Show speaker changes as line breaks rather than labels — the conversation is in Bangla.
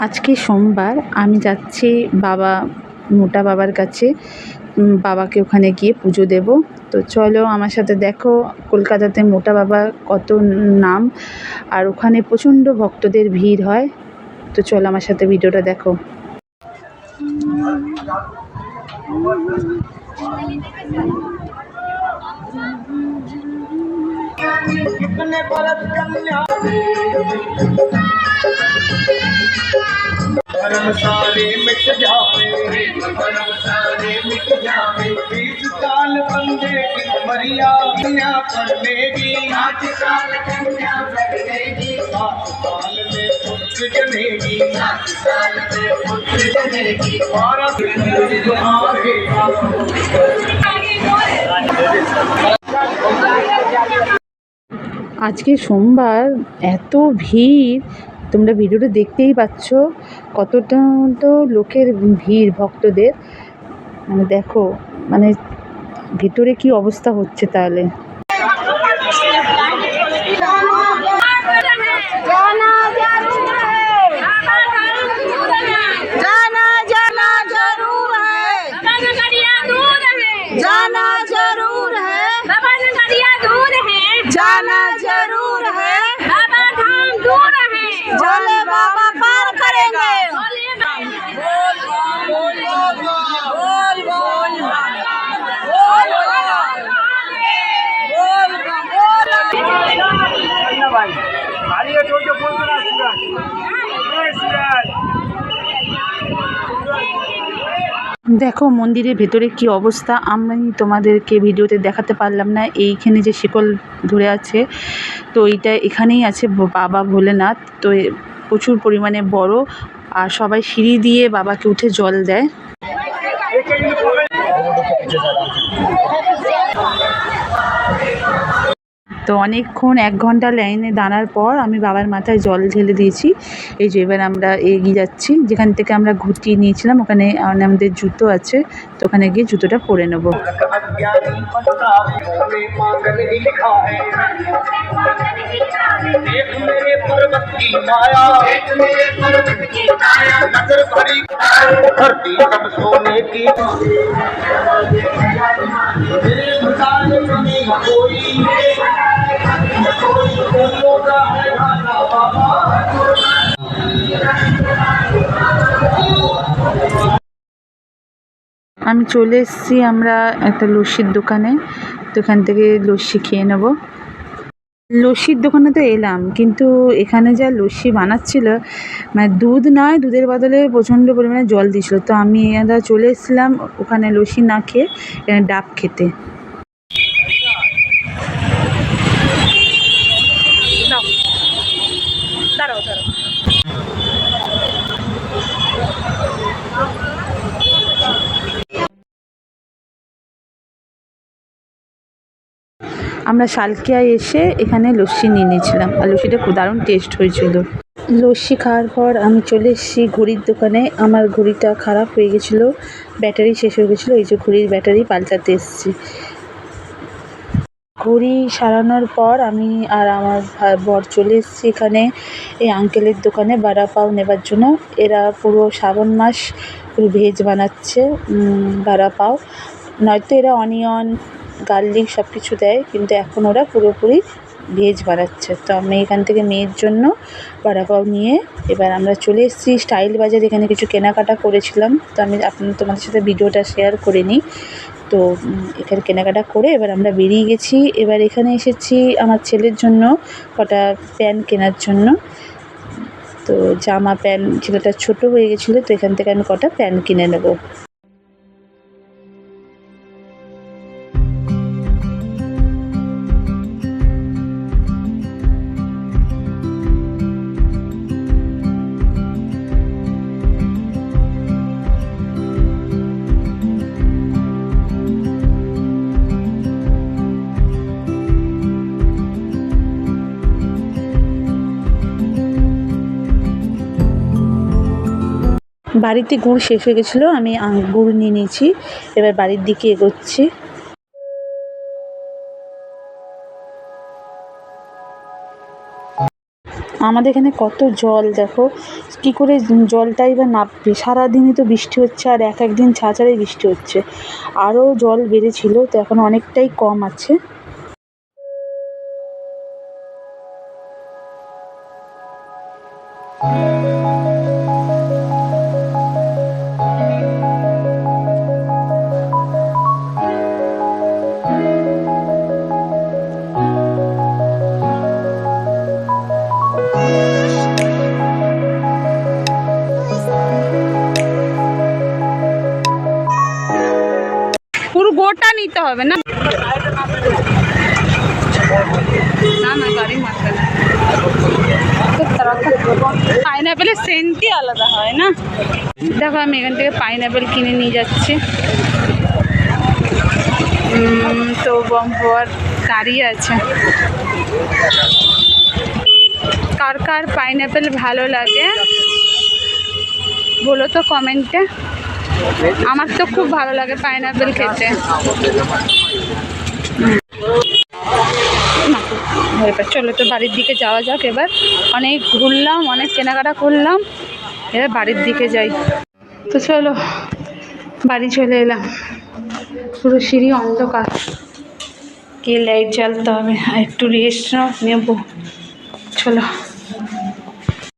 আজকে সোমবার আমি যাচ্ছি বাবা মোটা বাবার কাছে উম, বাবাকে ওখানে গিয়ে পুজো দেব তো চলো আমার সাথে দেখো কলকাতাতে মোটা বাবা কত নাম আর ওখানে প্রচণ্ড ভক্তদের ভিড় হয় তো চলো আমার সাথে ভিডিওটা দেখো
कितने बरस कन्या धर्म सारे मिट जावे धर्म सारे मिट जावे बीस साल बंदे की मरिया कन्या पढ़नेगी पाँच साल कन्या पढ़नेगी सात साल में पुत्र जनेगी सात साल में पुत्र जनेगी बारह तुम्हारे
আজকে সোমবার এত ভিড় তোমরা ভিডিওটা দেখতেই পাচ্ছ কতটা তো লোকের ভিড় ভক্তদের মানে দেখো মানে ভেতরে কি অবস্থা হচ্ছে তাহলে
जाना जाना जरूर है
দেখো, মন্দিরের ভেতরে কি অবস্থা? আমি তোমাদেরকে ভিডিওতে দেখাতে পারলাম না, এইখানে যে শিকল ধরে আছে, তো এইটা এখানেই আছে বাবা ভোলেনাথ। তো প্রচুর পরিমাণে বড়, আর সবাই সিঁড়ি দিয়ে বাবাকে উঠে জল দেয়। তো অনেকক্ষণ এক ঘণ্টা লাইনে দাঁড়ার পর আমি বাবার মাথায় জল ঢেলে দিয়েছি। এই যে এবার আমরা এগিয়ে যাচ্ছি। যেখান থেকে আমরা ঘুরটিয়ে নিয়েছিলাম, ওখানে মানে আমাদের জুতো আছে, তো ওখানে গিয়ে জুতোটা পরে নেব। আমি চলে এসেছি আমরা একটা লস্যির দোকানে। তো এখান থেকে লস্যি খেয়ে নেব। লস্যির দোকানে তো এলাম, কিন্তু এখানে যা লস্যি বানাচ্ছিল মানে দুধ নয়, দুধের বদলে প্রচণ্ড পরিমাণে জল দিয়েছিল। তো আমি চলে এসেছিলাম, ওখানে লস্যি না খেয়ে ডাব খেতে। আমরা শালকিয়ায় এসে এখানে লস্যি নিয়ে নিয়েছিলাম। আর লস্যিটা খুব দারুণ টেস্ট হয়েছিল। লস্যি খাওয়ার পর আমি চলে এসেছি ঘড়ির দোকানে। আমার ঘড়িটা খারাপ হয়ে গেছিল, ব্যাটারি শেষ হয়ে গেছিল, এই যে ঘড়ির ব্যাটারি পাল্টাতে এসেছি। ঘড়ি সারানোর পর আমি আর আমার বর চলে এসেছি এখানে। এই আঙ্কেলের দোকানে বাড়া পাও নেবার জন্য। এরা পুরো শ্রাবণ মাস পুরো ভেজ বানাচ্ছে বাড়া পাও। নয়তো এরা অনিয়ন গার্লিক সব কিছু দেয়, কিন্তু এখন ওরা পুরোপুরি ভেজ বানাচ্ছে। তো আমি এখান থেকে মেয়ের জন্য বড়া পাও নিয়ে এবার আমরা চলে এসেছি। স্টাইল বাজার এখানে কিছু কেনাকাটা করেছিলাম। তো আমি আপনার তোমাদের সাথে ভিডিওটা শেয়ার করে নিই। তো এখানে কেনাকাটা করে এবার আমরা বেরিয়ে গেছি। এবার এখানে এসেছি আমার ছেলের জন্য কটা প্যান্ট কেনার জন্য। তো জামা প্যান্ট ছেলেটা ছোটো হয়ে গেছিল, তো এখান থেকে আমি কটা প্যান্ট কিনে নেব। বাড়িতে গুড় শেষ হয়ে গেছিল, আমি গুড় নিয়ে নিয়েছি, এবার বাড়ির দিকে এগোচ্ছি।
আমাদের এখানে কত জল, দেখো। কী করে জলটাই বা নামবে সারাদিনই তো বৃষ্টি হচ্ছে, আর এক এক দিন ছাড়া ছাড়াই বৃষ্টি হচ্ছে। আরও জল বেড়েছিল, তো এখন অনেকটাই কম আছে।
হবে না? না না, গাড়ি মারবে না। পাইনাপেলের সেন্টই আলাদা হয় না? দেখো, আমি এখান থেকে পাইনাপেল কিনে নিয়ে যাচ্ছি। তো বম হওয়ার গাড়ি আছে। কার কার পাইনাপেল ভালো লাগে, বলো তো কমেন্টে আমার তো খুব ভালো লাগে পাইনাপেল খেতে। চলো তো বাড়ির দিকে যাওয়া যাক এবার। অনেক ঘুরলাম, অনেক কেনাকাটা করলাম। এবার বাড়ির দিকে যাই। তো চলো, বাড়ি চলে এলাম। পুরো সিঁড়ি অন্ধকার। কে লাইট জ্বালতে হবে একটু রেস্ট নেব। চলো।